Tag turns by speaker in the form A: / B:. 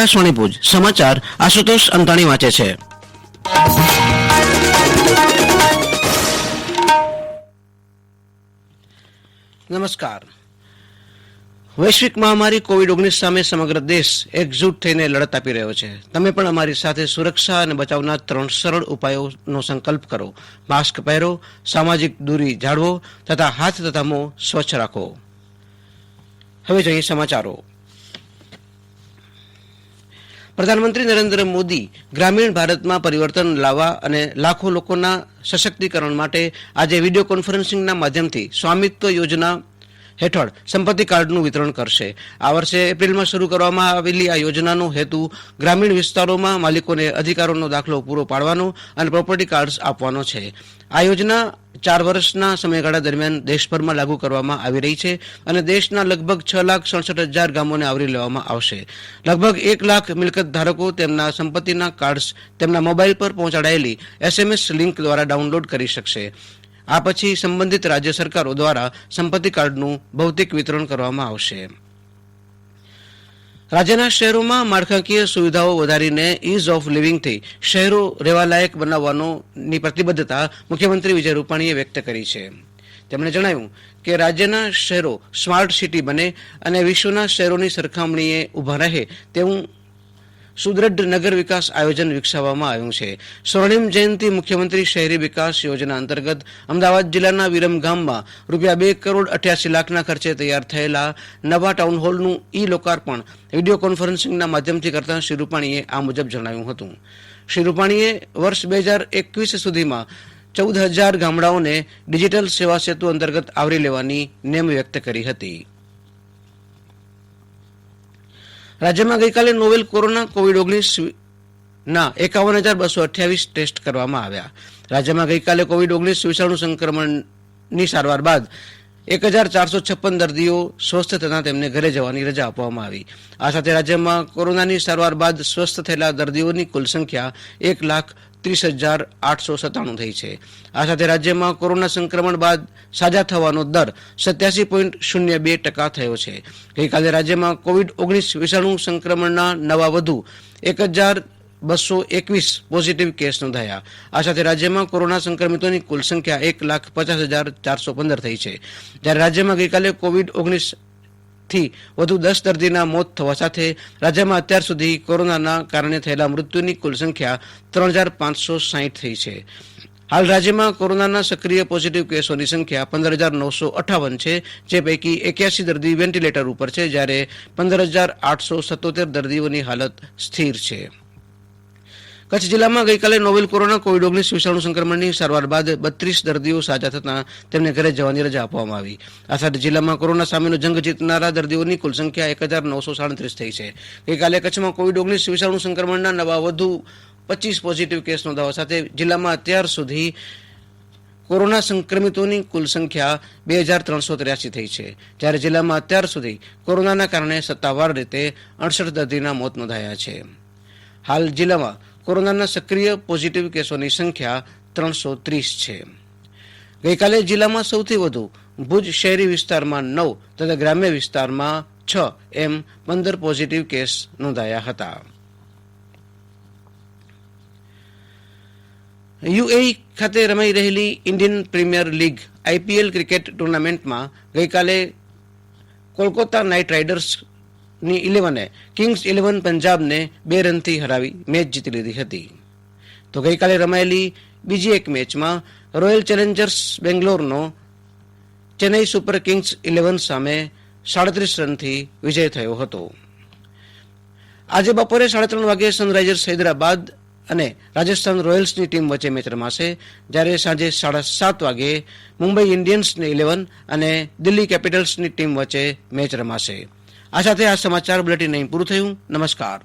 A: આકાશવાણી ભુજ, સમાચાર આશુતોષ અંતાણી વાંચે છે. નમસ્કાર. વૈશ્વિક મહામારી કોવિડ ઓગણીસ સામે સમગ્ર દેશ એકજૂટ થઈને લડત આપી રહ્યો છે. તમે પણ અમારી સાથે સુરક્ષા અને બચાવના ત્રણ સરળ ઉપાયોનો સંકલ્પ કરો. માસ્ક પહેરો, સામાજિક દૂરી જાળવો તથા હાથ તથા મોં સ્વચ્છ રાખો. હવે જોઈએ સમાચારો. પ્રધાનમંત્રી નરેન્દ્ર મોદી ગ્રામીણ ભારતમાં પરિવર્તન લાવવા અને લાખો લોકોના સશક્તિકરણ માટે આજે વીડિયો કોન્ફરન્સિંગના માધ્યમથી સ્વામિત્વ યોજના હેઠળ સંપત્તિ કાર્ડનું વિતરણ કરશે. આ વર્ષે એપ્રિલમાં શરૂ કરવામાં આવેલી આ યોજનાનો હેતુ ગ્રામીણ વિસ્તારોમાં માલિકોને અધિકારોનો દાખલો પૂરો પાડવાનો અને પ્રોપર્ટી કાર્ડસ આપવાનો છે. આ યોજના ચાર વર્ષના સમયગાળા દરમિયાન દેશભરમાં લાગુ કરવામાં આવી રહી છે અને દેશના લગભગ છ લાખ સડસઠ હજાર ગામોને આવરી લેવામાં આવશે. લગભગ એક લાખ મિલકત ધારકો તેમના સંપત્તિના કાર્ડ્સ તેમના મોબાઈલ પર પહોંચાડાયેલી એસએમએસ લિંક દ્વારા ડાઉનલોડ કરી શકશે. આ પછી સંબંધિત રાજ્ય સરકારો દ્વારા સંપત્તિ કાર્ડનું ભૌતિક વિતરણ કરવામાં આવશે. રાજ્યના શહેરોમાં માળખાકીય સુવિધાઓ વધારીને ઇઝ ઓફ લિવિંગથી શહેરો રહેવાલાયક બનાવવાની પ્રતિબદ્ધતા મુખ્યમંત્રી વિજય રૂપાણીએ વ્યક્ત કરી છે. તેમણે જણાવ્યું કે રાજ્યના શહેરો સ્માર્ટ સિટી બને અને વિશ્વના શહેરોની સરખામણીએ ઊભા રહે તેવું સુદ્રઢ નગર વિકાસ આયોજન વિકસાવવામાં આવ્યું છે. સ્વર્ણિમ જયંતિ મુખ્યમંત્રી શહેરી વિકાસ યોજના અંતર્ગત અમદાવાદ જિલ્લાના વિરમ ગામમાં રૂપિયા બે કરોડ અઠ્યાસી લાખના ખર્ચે તૈયાર થયેલા નવા ટાઉન હોલનું ઈ લોકાર્પણ વીડિયો કોન્ફરન્સિંગના માધ્યમથી કરતાં શ્રી રૂપાણીએ આ મુજબ જણાવ્યું હતું. શ્રી રૂપાણીએ વર્ષ બે હજાર એકવીસ સુધીમાં ચૌદ હજાર ગામડાઓને ડિજિટલ સેવા સેતુ અંતર્ગત આવરી લેવાની નેમ વ્યક્ત કરી હતી. રાજ્યમાં ગઈકાલે નોવેલ કોરોના કોવિડ ઓગણીસના એકાવન હજાર બસો અઠ્યાવીસ ટેસ્ટ કરવામાં આવ્યા. રાજ્યમાં ગઈકાલે કોવિડ ઓગણીસ વિષાણુ સંક્રમણની સારવાર બાદ એક હજાર ચારસો છપ્પન દર્દીઓ સ્વસ્થ થતાં તેમને ઘરે જવાની રજા આપવામાં આવી. આ સાથે રાજ્યમાં કોરોનાની સારવાર બાદ સ્વસ્થ થયેલા દર્દીઓની કુલ સંખ્યા એક લાખ ત્રીસ હજાર આઠસો સત્તાણું થઈ છે. આ સાથે રાજ્યમાં કોરોના સંક્રમણ બાદ સાજા થવાનો દર સત્યાસી પોઈન્ટ શૂન્ય બે ટકા થયો છે. ગઈકાલે રાજ્યમાં કોવિડ ઓગણીસ વિષાણુ સંક્રમણના નવા વધુ એક હજાર બસો એકવીસ પોઝિટિવ કેસ નોંધાયા. આ સાથે રાજ્યમાં કોરોના સંક્રમિતોની કુલ સંખ્યા એક લાખ પચાસ હજાર ચારસો પંદર થઈ છે. જ્યારે રાજ્યમાં ગઈકાલે કોવિડ ઓગણીસ થી વધુ દસ દર્દીના મોત થવા સાથે રાજ્યમાં અત્યાર સુધી કોરોનાના કારણે થયેલા મૃત્યુની કુલ સંખ્યા ત્રણ હજાર પાંચસો સાહીઠ થઈ છે. હાલ રાજ્યમાં કોરોનાના સક્રિય પોઝિટિવ કેસોની સંખ્યા પંદર હજાર નવસો અઠાવન છે, જે પૈકી એક્યાસી દર્દી વેન્ટિલેટર ઉપર છે, જ્યારે પંદર હજાર આઠસો સત્તોતેર દર્દીઓની હાલત સ્થિર છે. કચ્છ જિલ્લામાં ગઈકાલે નોવેલ કોરોના કોવિડ ઓગણીસ વિષાણુ સંક્રમણની સારવાર બાદ બત્રીસ દર્દીઓ સાજા થતાં તેમને ઘરે જવાની રજા આપવામાં આવી. આ સાથે જિલ્લામાં કોરોના સામેનો જંગ જીતનારા દર્દીઓની કુલ સંખ્યા એક હજાર નવસો સાડત્રીસ થઈ છે. ગઈકાલે કચ્છમાં કોવિડ ઓગણીસ વિષાણુ સંક્રમણના નવા વધુ પચીસ પોઝિટિવ કેસ નોંધાવા સાથે જિલ્લામાં અત્યાર સુધી કોરોના સંક્રમિતોની કુલ સંખ્યા બે હજાર ત્રણસો ત્ર્યાસી થઈ છે. જ્યારે જિલ્લામાં અત્યાર સુધી કોરોનાના કારણે સત્તાવાર રીતે અડસઠ દર્દીના મોત નોંધાયા છે. હાલ જિલ્લામાં કોરોનાના સક્રિય પોઝિટિવ કેસોની સંખ્યા ત્રણસો ત્રીસ છે. ગઈકાલે જિલ્લામાં સૌથી વધુ ભુજ શહેરી વિસ્તારમાં નવ તથા ગ્રામ્ય વિસ્તારમાં છ એમ પંદર પોઝિટિવ કેસ નોંધાયા હતા. યુએઈ ખાતે રમાઈ રહેલી Indian Premier League IPL cricket ટુર્નામેન્ટમાં ગઈકાલે કોલકાતા નાઇટ રાઇડર્સ ની ઇલેવને કિંગ્સ ઇલેવન પંજાબને બે રનથી હરાવી મેચ જીતી લીધી હતી. તો ગઈકાલે રમાયેલી બીજી એક મેચમાં રોયલ ચેલેન્જર્સ બેંગ્લોરનો ચેન્નઈ સુપર કિંગ્સ ઇલેવન સામે સાડત્રીસ રનથી વિજય થયો હતો. આજે બપોરે સાડા ત્રણ વાગે સનરાઇઝર્સ હૈદરાબાદ અને રાજસ્થાન રોયલ્સની ટીમ વચ્ચે મેચ રમાશે, જ્યારે સાંજે સાડા સાત વાગે મુંબઈ ઇન્ડિયન્સની ઇલેવન અને દિલ્હી કેપિટલ્સની ટીમ વચ્ચે મેચ રમાશે. આ સાથે આ સમાચાર બુલેટિન અહીં પૂરું થયું. નમસ્કાર.